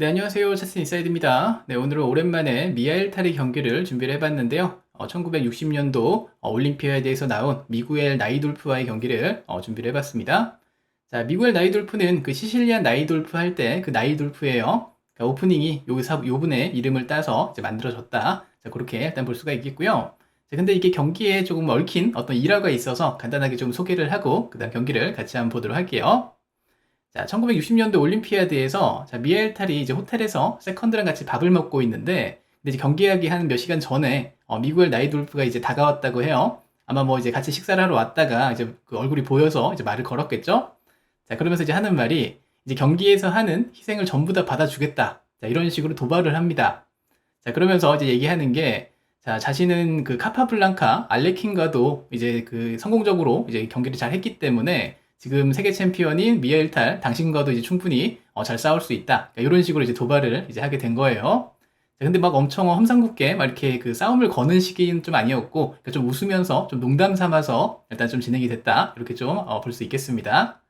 네, 안녕하세요. 체스 인사이드입니다. 네, 오늘은 오랜만에 미아엘타리 경기를 준비를 해봤는데요. 1960년도 올림피아드에서 나온 미구엘 나이돌프와의 경기를 어, 준비를 해봤습니다. 자, 미구엘 나이돌프는 그 시실리안 나이돌프 할 때 그 나이돌프예요. 그러니까 오프닝이 요, 사, 요 분의 이름을 따서 이제 만들어졌다. 자, 그렇게 일단 볼 수가 있겠고요. 자, 근데 이게 경기에 조금 얽힌 어떤 일화가 있어서 간단하게 좀 소개를 하고 그 다음 경기를 같이 한번 보도록 할게요. 자, 1960년도 올림피아드에서 자, 미엘탈이 이제 호텔에서 세컨드랑 같이 밥을 먹고 있는데 근데 이제 경기하기 한 몇 시간 전에 어, 미구엘 나이돌프가 이제 다가왔다고 해요. 아마 뭐 이제 같이 식사를 하러 왔다가 이제 그 얼굴이 보여서 이제 말을 걸었겠죠. 자, 그러면서 이제 하는 말이 이제 경기에서 하는 희생을 전부 다 받아주겠다. 자, 이런 식으로 도발을 합니다. 자, 그러면서 이제 얘기하는 게 자, 자신은 그 카파블랑카 알레킨과도 이제 그 성공적으로 이제 경기를 잘 했기 때문에 지금 세계 챔피언인 미엘탈 당신과도 이제 충분히 어, 잘 싸울 수 있다. 그러니까 이런 식으로 이제 도발을 이제 하게 된 거예요. 자, 근데 막 엄청 험상궂게 막 이렇게 그 싸움을 거는 시기는 좀 아니었고, 그러니까 좀 웃으면서 좀 농담 삼아서 일단 좀 진행이 됐다. 이렇게 좀 어, 볼수 있겠습니다.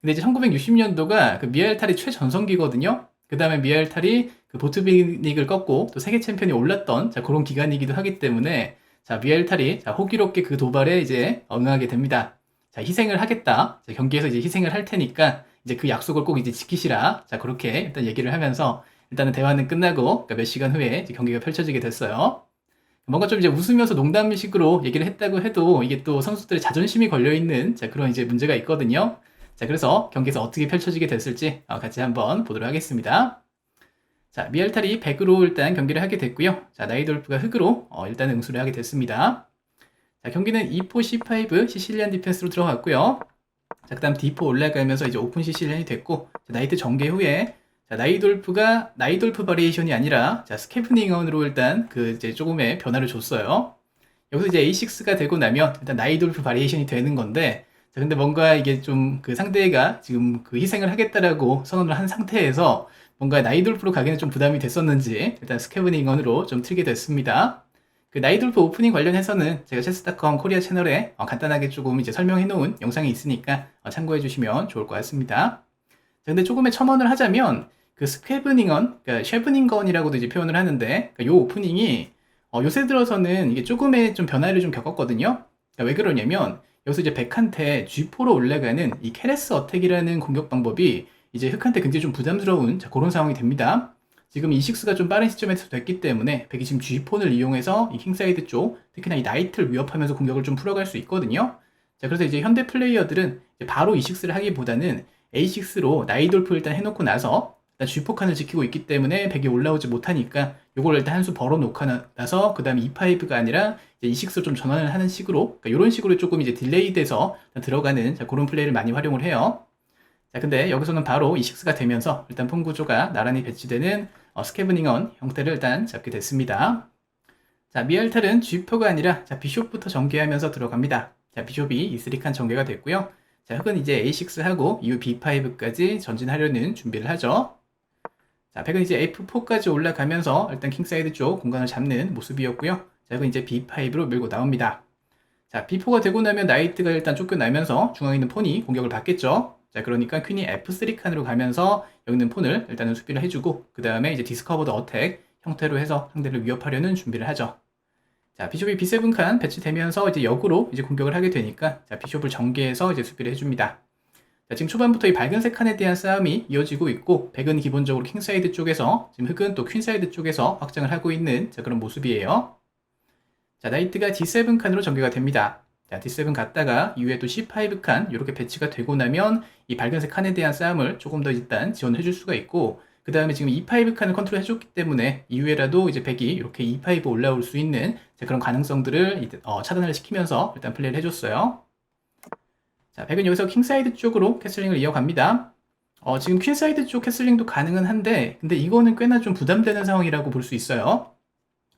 근데 이제 1960년도가 그 미엘탈이 최전성기거든요. 그 다음에 미엘탈이 그 보트비닉을 꺾고 또 세계 챔피언이 올랐던 자, 그런 기간이기도 하기 때문에 자, 미엘탈이 자, 호기롭게 그 도발에 이제 응하게 됩니다. 자, 희생을 하겠다. 자, 경기에서 이제 희생을 할 테니까 이제 그 약속을 꼭 이제 지키시라. 자, 그렇게 일단 얘기를 하면서 일단은 대화는 끝나고 그러니까 몇 시간 후에 경기가 펼쳐지게 됐어요. 뭔가 좀 이제 웃으면서 농담식으로 얘기를 했다고 해도 이게 또 선수들의 자존심이 걸려 있는 자, 그런 이제 문제가 있거든요. 자, 그래서 경기에서 어떻게 펼쳐지게 됐을지 어, 같이 한번 보도록 하겠습니다. 자, 미알탈이 100으로 일단 경기를 하게 됐고요. 자, 나이돌프가 흑으로 어, 일단 응수를 하게 됐습니다. 자, 경기는 2포 C5 시실리안 디펜스로 들어갔고요. 자, 그 다음 D4 올라가면서 이제 오픈 시실리안이 됐고, 자, 나이트 전개 후에, 자, 나이돌프가, 나이돌프 바리에이션이 아니라, 자, 스케프닝언으로 일단 그 이제 조금의 변화를 줬어요. 여기서 이제 A6가 되고 나면, 일단 나이돌프 바리에이션이 되는 건데, 자, 근데 뭔가 이게 좀 그 상대가 지금 그 희생을 하겠다라고 선언을 한 상태에서, 뭔가 나이돌프로 가기는 좀 부담이 됐었는지, 일단 스케프닝언으로 좀 틀게 됐습니다. 그 나이돌프 오프닝 관련해서는 제가 체스닷컴 코리아 채널에 어, 간단하게 조금 이제 설명해 놓은 영상이 있으니까 어, 참고해 주시면 좋을 것 같습니다. 자, 근데 조금의 첨언을 하자면 그 스퀘브닝언, 그러니까 쉐브닝건이라고도 이제 표현을 하는데 그러니까 요 오프닝이 어, 요새 들어서는 이게 조금의 좀 변화를 좀 겪었거든요. 그러니까 왜 그러냐면 여기서 이제 백한테 G4로 올라가는 이 캐레스 어택이라는 공격 방법이 이제 흑한테 굉장히 좀 부담스러운 자, 그런 상황이 됩니다. 지금 이6가 좀 빠른 시점에서 됐기 때문에 백이 지금 G폰을 이용해서 이 킹사이드 쪽, 특히나 이 나이트를 위협하면서 공격을 좀 풀어갈 수 있거든요. 자, 그래서 이제 현대 플레이어들은 이제 바로 E6를 하기보다는 A6로 나이돌프 일단 해놓고 나서 일단 G4 칸을 지키고 있기 때문에 백이 올라오지 못하니까 요걸 일단 한 수 벌어놓고 나서 그 다음에 E5가 아니라 이제 E6로 좀 전환을 하는 식으로 그러니까 이런 식으로 조금 이제 딜레이 돼서 들어가는 자, 그런 플레이를 많이 활용을 해요. 자, 근데 여기서는 바로 E6가 되면서 일단 폰 구조가 나란히 배치되는 어, 스케브닝언 형태를 일단 잡게 됐습니다. 자, 미알탈은 G4가 아니라 자, 비숍부터 전개하면서 들어갑니다. 자, 비숍이 E3칸 전개가 됐고요. 자, 흑은 이제 A6하고 이후 B5까지 전진하려는 준비를 하죠. 자, 백은 이제 F4까지 올라가면서 일단 킹사이드 쪽 공간을 잡는 모습이었고요. 자, 흑은 이제 B5로 밀고 나옵니다. 자, B4가 되고 나면 나이트가 일단 쫓겨나면서 중앙에 있는 폰이 공격을 받겠죠. 자, 그러니까 퀸이 F3 칸으로 가면서 여기 있는 폰을 일단은 수비를 해주고 그 다음에 이제 디스커버드 어택 형태로 해서 상대를 위협하려는 준비를 하죠. 자, 비숍이 B7 칸 배치되면서 이제 역으로 이제 공격을 하게 되니까 자, 비숍을 전개해서 이제 수비를 해줍니다. 자, 지금 초반부터 이 밝은색 칸에 대한 싸움이 이어지고 있고 백은 기본적으로 킹사이드 쪽에서 지금 흑은 또 퀸사이드 쪽에서 확장을 하고 있는 자, 그런 모습이에요. 자, 나이트가 D7 칸으로 전개가 됩니다. 자, D7 갔다가 이후에 또 C5 칸 이렇게 배치가 되고 나면 이 밝은색 칸에 대한 싸움을 조금 더 일단 지원해 줄 수가 있고 그 다음에 지금 E5 칸을 컨트롤 해줬기 때문에 이후에라도 이제 백이 이렇게 E5 올라올 수 있는 그런 가능성들을 어, 차단을 시키면서 일단 플레이를 해줬어요. 자, 백은 여기서 킹사이드 쪽으로 캐슬링을 이어갑니다. 어, 지금 퀸사이드 쪽 캐슬링도 가능은 한데 근데 이거는 꽤나 좀 부담되는 상황이라고 볼 수 있어요.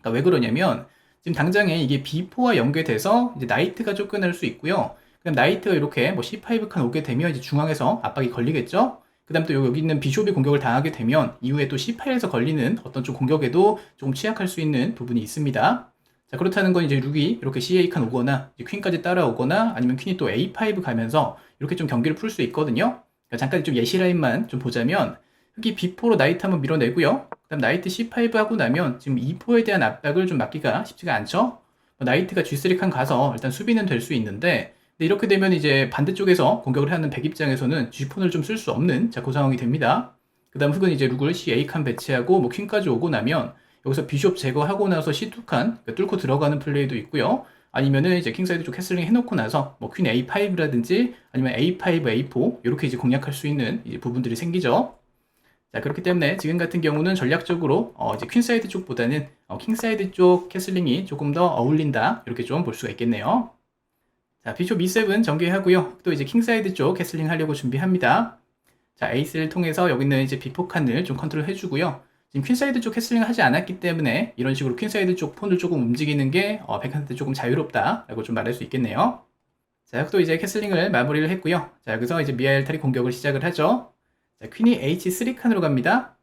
그러니까 왜 그러냐면 지금 당장에 이게 B4와 연계돼서 이제 나이트가 쫓겨날 수 있고요. 그럼 나이트가 이렇게 뭐 C5 칸 오게 되면 이제 중앙에서 압박이 걸리겠죠? 그 다음 또 여기 있는 비숍이 공격을 당하게 되면 이후에 또 C8에서 걸리는 어떤 좀 공격에도 조금 취약할 수 있는 부분이 있습니다. 자, 그렇다는 건 이제 룩이 이렇게 CA 칸 오거나 퀸까지 따라오거나 아니면 퀸이 또 A5 가면서 이렇게 좀 경기를 풀 수 있거든요. 그러니까 잠깐 좀 예시 라인만 좀 보자면 흑이 B4로 나이트 한번 밀어내고요. 그다음 나이트 C5 하고 나면 지금 E4에 대한 압박을 좀 막기가 쉽지가 않죠. 뭐 나이트가 G3 칸 가서 일단 수비는 될 수 있는데 이렇게 되면 이제 반대쪽에서 공격을 하는 백 입장에서는 G폰을 좀 쓸 수 없는 자, 그 상황이 됩니다. 그 다음 흑은 이제 룩을 CA 칸 배치하고 뭐 퀸까지 오고 나면 여기서 비숍 제거하고 나서 C2 칸 그러니까 뚫고 들어가는 플레이도 있고요. 아니면은 이제 킹사이드 쪽 캐슬링 해놓고 나서 뭐 퀸 A5라든지 아니면 A5, A4 이렇게 이제 공략할 수 있는 이제 부분들이 생기죠. 자 그렇기 때문에 지금 같은 경우는 전략적으로 어 이제 퀸사이드 쪽보다는 어 킹사이드 쪽 캐슬링이 조금 더 어울린다 이렇게 좀 볼 수가 있겠네요. 자 비숍 E7 전개하고요. 또 이제 킹사이드 쪽 캐슬링 하려고 준비합니다. 자 에이스를 통해서 여기 있는 이제 비포 칸을 좀 컨트롤 해주고요. 지금 퀸사이드 쪽 캐슬링을 하지 않았기 때문에 이런 식으로 퀸사이드 쪽 폰을 조금 움직이는 게 어, 백한테 조금 자유롭다 라고 좀 말할 수 있겠네요. 자, 또 이제 캐슬링을 마무리를 했고요. 자, 여기서 이제 미아 엘탈이 공격을 시작을 하죠. 자, 퀸이 H3 칸으로 갑니다.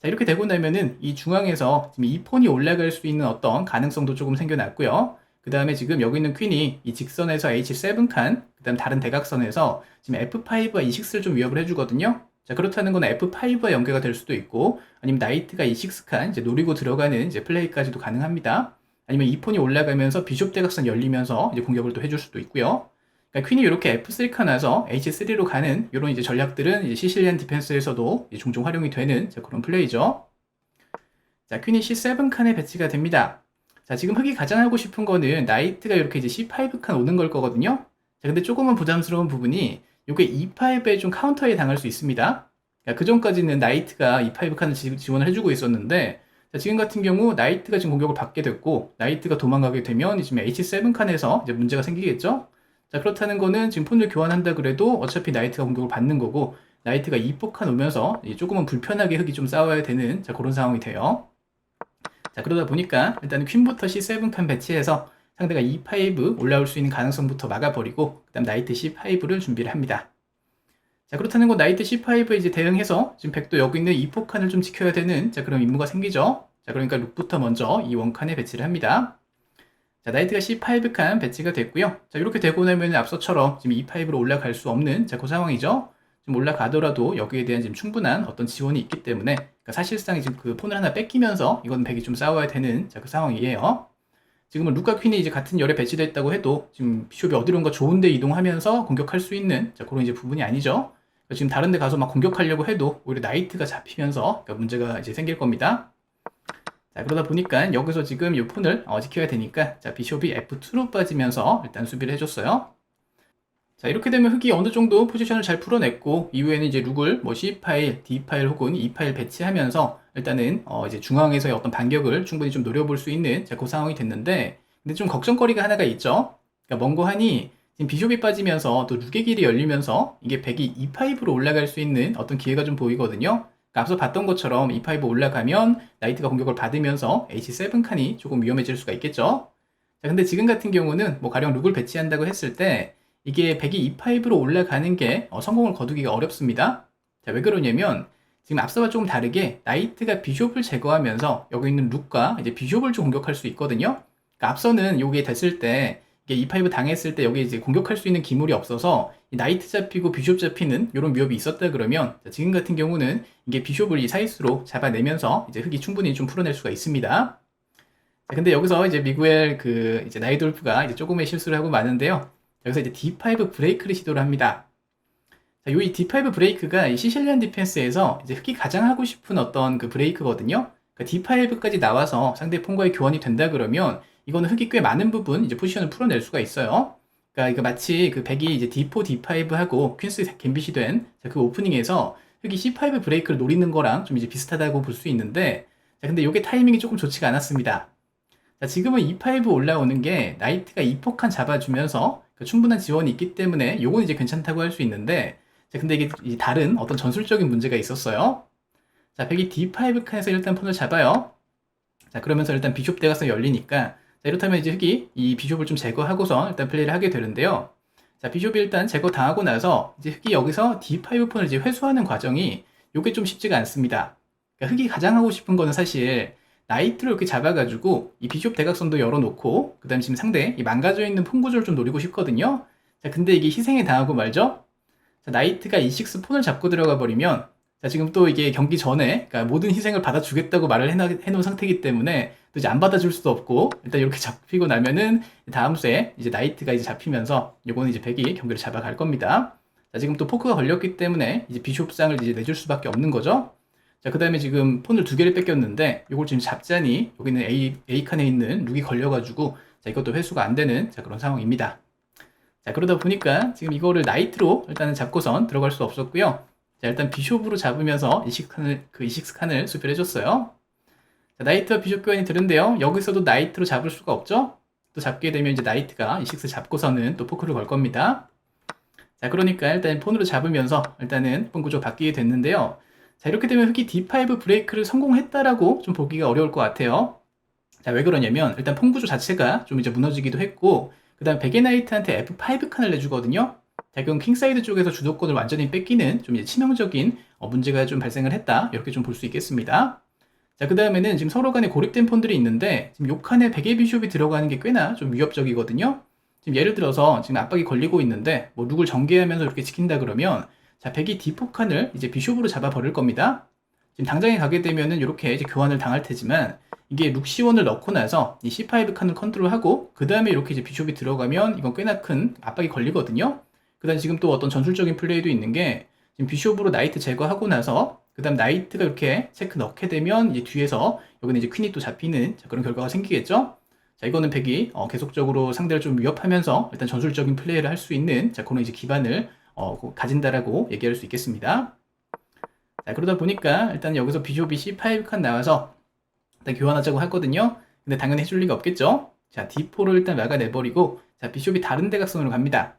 자, 이렇게 되고 나면은 이 중앙에서 지금 이 폰이 올라갈 수 있는 어떤 가능성도 조금 생겨났고요. 그 다음에 지금 여기 있는 퀸이 이 직선에서 H7 칸, 그 다음 다른 대각선에서 지금 F5와 E6를 좀 위협을 해주거든요. 자, 그렇다는 건 F5와 연계가 될 수도 있고, 아니면 나이트가 E6 칸, 이제 노리고 들어가는 이제 플레이까지도 가능합니다. 아니면 이 폰이 올라가면서 비숍 대각선 열리면서 이제 공격을 또 해줄 수도 있고요. 그러니까 퀸이 이렇게 F3 칸 와서 H3로 가는 이런 이제 전략들은 이제 시실리안 디펜스에서도 종종 활용이 되는 자, 그런 플레이죠. 자, 퀸이 C7 칸에 배치가 됩니다. 자, 지금 흑이 가장 하고 싶은 거는 나이트가 이렇게 이제 C5 칸 오는 걸 거거든요. 자, 근데 조금은 부담스러운 부분이 이게 E5에 좀 카운터에 당할 수 있습니다. 그러니까 그 전까지는 나이트가 E5 칸을 지- 지원을 해주고 있었는데 자, 지금 같은 경우 나이트가 지금 공격을 받게 됐고 나이트가 도망가게 되면 지금 H7 칸에서 이제 문제가 생기겠죠. 자 그렇다는 거는 지금 폰을 교환한다 그래도 어차피 나이트가 공격을 받는 거고 나이트가 E4 칸 오면서 조금은 불편하게 흑이 좀 싸워야 되는 자 그런 상황이 돼요. 자 그러다 보니까 일단은 퀸부터 C7 칸 배치해서 상대가 E5 올라올 수 있는 가능성부터 막아버리고 그 다음 나이트 C5를 준비를 합니다. 자 그렇다는 건 나이트 C5에 이제 대응해서 지금 백도 여기 있는 E4 칸을 좀 지켜야 되는 자 그런 임무가 생기죠. 자 그러니까 룩부터 먼저 이 원칸에 배치를 합니다. 자 나이트가 C5 칸 배치가 됐고요. 자 이렇게 되고 나면 앞서처럼 지금 E5로 올라갈 수 없는 자 그 상황이죠. 좀 올라가더라도 여기에 대한 지금 충분한 어떤 지원이 있기 때문에 그러니까 사실상 지금 그 폰을 하나 뺏기면서 이건 백이 좀 싸워야 되는 자 그 상황이에요. 지금은 루카 퀸이 이제 같은 열에 배치되어 있다고 해도 지금 비숍이 어디론가 좋은데 이동하면서 공격할 수 있는 자 그런 이제 부분이 아니죠. 그러니까 지금 다른 데 가서 막 공격하려고 해도 오히려 나이트가 잡히면서 그러니까 문제가 이제 생길 겁니다. 자, 그러다 보니까 여기서 지금 이 폰을 어, 지켜야 되니까 자, 비숍이 F2로 빠지면서 일단 수비를 해줬어요. 자, 이렇게 되면 흑이 어느 정도 포지션을 잘 풀어냈고 이후에는 이제 룩을 뭐 C 파일, D 파일 혹은 E 파일 배치하면서 일단은 어, 이제 중앙에서의 어떤 반격을 충분히 좀 노려볼 수 있는 자, 그 상황이 됐는데 근데 좀 걱정거리가 하나가 있죠. 그러니까 먼거 하니 지금 비숍이 빠지면서 또 룩의 길이 열리면서 이게 백이 E5로 올라갈 수 있는 어떤 기회가 좀 보이거든요. 앞서 봤던 것처럼 E5 올라가면 나이트가 공격을 받으면서 H7 칸이 조금 위험해질 수가 있겠죠. 자, 근데 지금 같은 경우는 뭐 가령 룩을 배치한다고 했을 때 이게 백이 E5로 올라가는 게 어, 성공을 거두기가 어렵습니다. 자, 왜 그러냐면 지금 앞서와 조금 다르게 나이트가 비숍을 제거하면서 여기 있는 룩과 이제 비숍을 좀 공격할 수 있거든요. 그러니까 앞서는 요게 됐을 때 이게 E5 당했을 때 여기 이제 공격할 수 있는 기물이 없어서 이 나이트 잡히고 비숍 잡히는 이런 위협이 있었다 그러면 자, 지금 같은 경우는 이게 비숍을 이 사이스로 잡아내면서 이제 흑이 충분히 좀 풀어낼 수가 있습니다. 자, 근데 여기서 이제 미구엘 그 이제 나이돌프가 이제 조금의 실수를 하고 마는데요. 여기서 이제 D5 브레이크를 시도를 합니다. 자, 요 이 D5 브레이크가 이 시실리안 디펜스에서 이제 흑이 가장 하고 싶은 어떤 그 브레이크거든요. 그러니까 D5까지 나와서 상대 폰과의 교환이 된다 그러면 이거는 흑이 꽤 많은 부분 이제 포지션을 풀어낼 수가 있어요. 그러니까 이거 마치 그 백이 이제 D4, D5 하고 퀸스 갬빗이 된 그 오프닝에서 흑이 C5 브레이크를 노리는 거랑 좀 이제 비슷하다고 볼 수 있는데 자, 근데 이게 타이밍이 조금 좋지가 않았습니다. 자, 지금은 E5 올라오는 게 나이트가 E4칸 잡아주면서 그 충분한 지원이 있기 때문에 요건 이제 괜찮다고 할 수 있는데 자, 근데 이게 이 다른 어떤 전술적인 문제가 있었어요. 자, 백이 D5 칸에서 일단 폰을 잡아요. 자, 그러면서 일단 비숍 대각선 열리니까 자, 이렇다면 이제 흑이 이 비숍을 좀 제거하고서 일단 플레이를 하게 되는데요. 자, 비숍이 일단 제거 당하고 나서 이제 흑이 여기서 D5 폰을 이제 회수하는 과정이 요게 좀 쉽지가 않습니다. 그러니까 흑이 가장 하고 싶은 거는 사실 나이트를 이렇게 잡아가지고 이 비숍 대각선도 열어놓고 그 다음 지금 상대 이 망가져 있는 폰 구조를 좀 노리고 싶거든요. 자, 근데 이게 희생에 당하고 말죠. 자, 나이트가 E6 폰을 잡고 들어가 버리면 자, 지금 또 이게 경기 전에, 그러니까 모든 희생을 받아주겠다고 말을 해놔, 해놓은 상태이기 때문에 또 이제 안 받아줄 수도 없고, 일단 이렇게 잡히고 나면은 다음 수에 이제 나이트가 이제 잡히면서 요거는 이제 백이 경기를 잡아갈 겁니다. 자, 지금 또 포크가 걸렸기 때문에 이제 비숍상을 이제 내줄 수밖에 없는 거죠. 자, 그 다음에 지금 폰을 두 개를 뺏겼는데, 요걸 지금 잡자니, 여기는 A, A칸에 있는 룩이 걸려가지고, 자, 이것도 회수가 안 되는, 자, 그런 상황입니다. 자, 그러다 보니까 지금 이거를 나이트로 일단은 잡고선 들어갈 수 없었고요. 자, 일단 비숍으로 잡으면서 이식칸을, 그 이식스칸을 수비해줬어요. 자, 나이트와 비숍 교환이 되는데요. 여기서도 나이트로 잡을 수가 없죠? 또 잡게 되면 이제 나이트가 이식스 잡고서는 또 포크를 걸 겁니다. 자, 그러니까 일단 폰으로 잡으면서 일단은 폰 구조 바뀌게 됐는데요. 자, 이렇게 되면 흑이 D5 브레이크를 성공했다라고 좀 보기가 어려울 것 같아요. 자, 왜 그러냐면 일단 폰 구조 자체가 좀 이제 무너지기도 했고, 그 다음 베개 나이트한테 F5 칸을 내주거든요. 자, 그럼 킹사이드 쪽에서 주도권을 완전히 뺏기는 좀 치명적인 어, 문제가 좀 발생을 했다. 이렇게 좀 볼 수 있겠습니다. 자, 그 다음에는 지금 서로 간에 고립된 폰들이 있는데, 지금 요 칸에 베개 비숍이 들어가는 게 꽤나 좀 위협적이거든요. 지금 예를 들어서 지금 압박이 걸리고 있는데, 뭐 룩을 전개하면서 이렇게 지킨다 그러면, 자, 백이 D4 칸을 이제 비숍으로 잡아 버릴 겁니다. 지금 당장에 가게 되면은 이렇게 이제 교환을 당할 테지만, 이게 룩 C1을 넣고 나서 이 C5 칸을 컨트롤하고, 그 다음에 이렇게 이제 비숍이 들어가면 이건 꽤나 큰 압박이 걸리거든요. 그 다음 지금 또 어떤 전술적인 플레이도 있는 게, 지금 비숍으로 나이트 제거하고 나서, 그 다음 나이트가 이렇게 체크 넣게 되면, 이제 뒤에서 여기는 이제 퀸이 또 잡히는 자, 그런 결과가 생기겠죠? 자, 이거는 백이 어, 계속적으로 상대를 좀 위협하면서 일단 전술적인 플레이를 할 수 있는 자, 그런 이제 기반을 어, 그- 가진다라고 얘기할 수 있겠습니다. 자, 그러다 보니까 일단 여기서 비숍이 C5 칸 나와서 일단 교환하자고 하거든요. 근데 당연히 해줄 리가 없겠죠? 자, D4를 일단 막아내버리고, 자, 비숍이 다른 대각선으로 갑니다.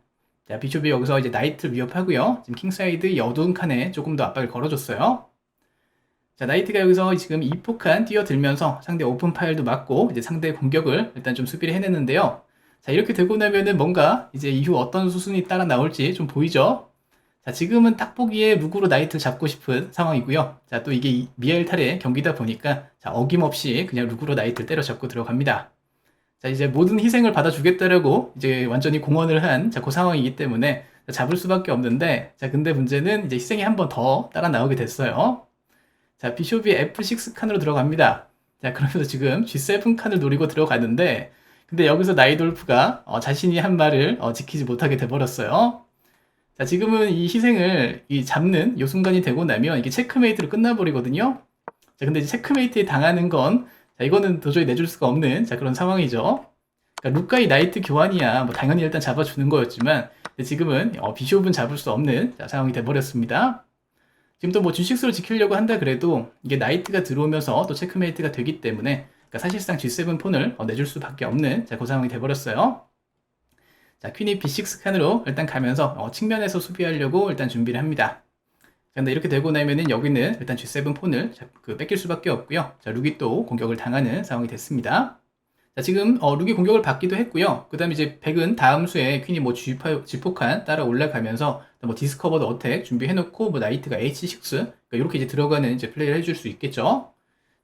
자, 비숍이 여기서 이제 나이트를 위협하고요. 지금 킹사이드 이 어두운 칸에 조금 더 압박을 걸어줬어요. 자, 나이트가 여기서 지금 2포칸 뛰어들면서 상대 오픈 파일도 맞고, 이제 상대의 공격을 일단 좀 수비를 해내는데요. 자, 이렇게 되고 나면은 뭔가 이제 이후 어떤 수순이 따라 나올지 좀 보이죠? 자, 지금은 딱 보기에 룩으로 나이트를 잡고 싶은 상황이고요. 자, 또 이게 이- 미엘 탈의 경기다 보니까, 자, 어김없이 그냥 룩으로 나이트를 때려잡고 들어갑니다. 자, 이제 모든 희생을 받아주겠다라고 이제 완전히 공언을 한, 자, 그 상황이기 때문에 자, 잡을 수밖에 없는데, 자, 근데 문제는 이제 희생이 한 번 더 따라 나오게 됐어요. 자, 비숍이 F6 칸으로 들어갑니다. 자, 그러면서 지금 G7 칸을 노리고 들어가는데, 근데 여기서 나이돌프가 어, 자신이 한 말을 어, 지키지 못하게 돼버렸어요. 자, 지금은 이 희생을 이 잡는 요 순간이 되고 나면 이게 체크메이트로 끝나버리거든요. 자, 근데 체크메이트에 당하는 건, 자, 이거는 도저히 내줄 수가 없는, 자, 그런 상황이죠. 그러니까 룩과의 나이트 교환이야, 뭐, 당연히 일단 잡아주는 거였지만, 지금은, 어, 비숍은 잡을 수 없는, 자, 상황이 돼버렸습니다. 지금 또 뭐, G6를 지키려고 한다 그래도, 이게 나이트가 들어오면서 또 체크메이트가 되기 때문에, 그러니까 사실상 G7 폰을 어, 내줄 수밖에 없는, 자, 그 상황이 돼버렸어요. 자, 퀸이 B6 칸으로 일단 가면서 어, 측면에서 수비하려고 일단 준비를 합니다. 자, 근데 이렇게 되고 나면은 여기는 일단 G7 폰을 자, 그 뺏길 수밖에 없고요. 자, 룩이 또 공격을 당하는 상황이 됐습니다. 자, 지금 어, 룩이 공격을 받기도 했고요. 그 다음에 이제 백은 다음 수에 퀸이 뭐 G8, G4칸 따라 올라가면서 뭐 디스커버드 어택 준비해 놓고 뭐 나이트가 H6 그러니까 이렇게 이제 들어가는 이제 플레이를 해줄 수 있겠죠.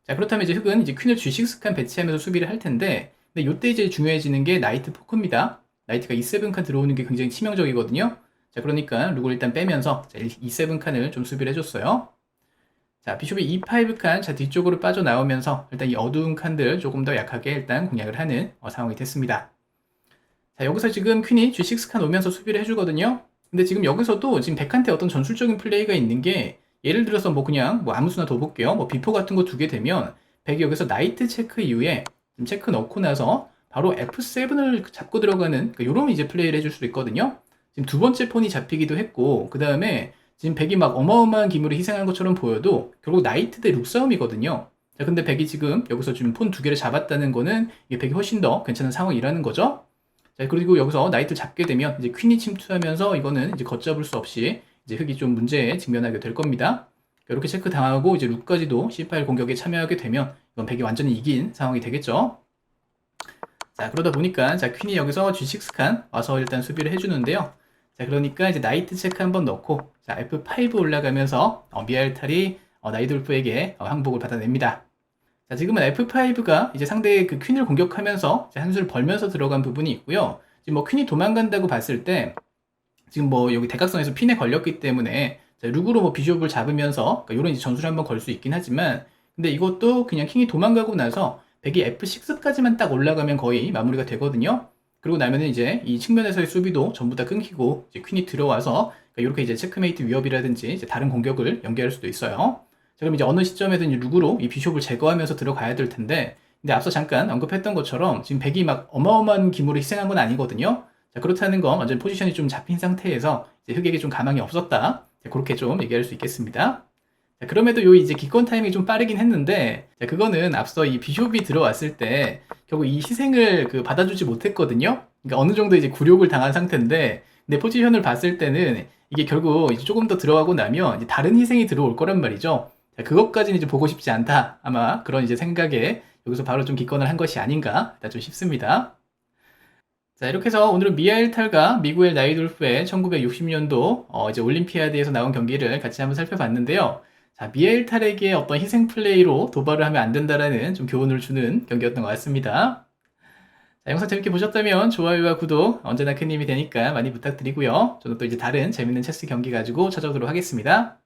자, 그렇다면 이제 흑은 이제 퀸을 G6칸 배치하면서 수비를 할 텐데, 근데 이때 이제 중요해지는 게 나이트 포크입니다. 나이트가 E7 칸 들어오는 게 굉장히 치명적이거든요. 자, 그러니까 룩을 일단 빼면서 자, E7 칸을 좀 수비를 해줬어요. 자, 비숍이 E5 칸, 자, 뒤쪽으로 빠져나오면서 일단 이 어두운 칸들 조금 더 약하게 일단 공략을 하는 어, 상황이 됐습니다. 자, 여기서 지금 퀸이 G6 칸 오면서 수비를 해주거든요. 근데 지금 여기서도 지금 백한테 어떤 전술적인 플레이가 있는 게 예를 들어서 뭐 그냥 뭐 아무 수나 더 볼게요. 뭐 비포 같은 거 두게 되면 백이 여기서 나이트 체크 이후에 체크 넣고 나서 바로 F7을 잡고 들어가는 그러니까 이런 이제 플레이를 해줄 수 있거든요. 지금 두 번째 폰이 잡히기도 했고 그 다음에 지금 백이 막 어마어마한 기물을 희생한 것처럼 보여도 결국 나이트 대 룩 싸움이거든요. 자 근데 백이 지금 여기서 지금 폰 두 개를 잡았다는 거는 이게 백이 훨씬 더 괜찮은 상황이라는 거죠. 자 그리고 여기서 나이트 잡게 되면 이제 퀸이 침투하면서 이거는 이제 걷잡을 수 없이 이제 흑이 좀 문제에 직면하게 될 겁니다. 이렇게 체크 당하고 이제 룩까지도 C8 공격에 참여하게 되면 이건 백이 완전히 이긴 상황이 되겠죠. 자, 그러다 보니까 자, 퀸이 여기서 G6 칸 와서 일단 수비를 해주는데요. 자, 그러니까 이제 나이트 체크 한번 넣고 자, F5 올라가면서 어, 미알탈이 어, 나이돌프에게 어, 항복을 받아냅니다. 자, 지금은 F5가 이제 상대의 그 퀸을 공격하면서 이제 한 수를 벌면서 들어간 부분이 있고요. 지금 뭐 퀸이 도망간다고 봤을 때 지금 뭐 여기 대각선에서 핀에 걸렸기 때문에 자, 룩으로 뭐 비숍을 잡으면서 그러니까 이런 전술을 한번 걸 수 있긴 하지만 근데 이것도 그냥 킹이 도망가고 나서 백이 F6까지만 딱 올라가면 거의 마무리가 되거든요. 그리고 나면은 이제 이 측면에서의 수비도 전부 다 끊기고 이제 퀸이 들어와서 그러니까 이렇게 이제 체크메이트 위협이라든지 이제 다른 공격을 연계할 수도 있어요. 자, 그럼 이제 어느 시점에든 이 룩으로 이 비숍을 제거하면서 들어가야 될 텐데 근데 앞서 잠깐 언급했던 것처럼 지금 백이 막 어마어마한 기물을 희생한 건 아니거든요. 자, 그렇다는 건 완전 포지션이 좀 잡힌 상태에서 이제 흑에게 좀 가망이 없었다. 자, 그렇게 좀 얘기할 수 있겠습니다. 자, 그럼에도 요 이제 기권 타이밍이 좀 빠르긴 했는데, 자, 그거는 앞서 이 비숍이 들어왔을 때 결국 이 희생을 그 받아주지 못했거든요. 그러니까 어느 정도 이제 굴욕을 당한 상태인데, 근데 포지션을 봤을 때는 이게 결국 이제 조금 더 들어가고 나면 다른 희생이 들어올 거란 말이죠. 자, 그것까지는 이제 보고 싶지 않다. 아마 그런 이제 생각에 여기서 바로 좀 기권을 한 것이 아닌가 좀 싶습니다. 자, 이렇게 해서 오늘은 미하일 탈과 미구엘 나이돌프의 1960년도 어, 이제 올림피아드에서 나온 경기를 같이 한번 살펴봤는데요. 자, 미하일 탈에게 어떤 희생 플레이로 도발을 하면 안 된다라는 좀 교훈을 주는 경기였던 것 같습니다. 자, 영상 재밌게 보셨다면 좋아요와 구독 언제나 큰 힘이 되니까 많이 부탁드리고요. 저는 또 이제 다른 재밌는 체스 경기 가지고 찾아오도록 하겠습니다.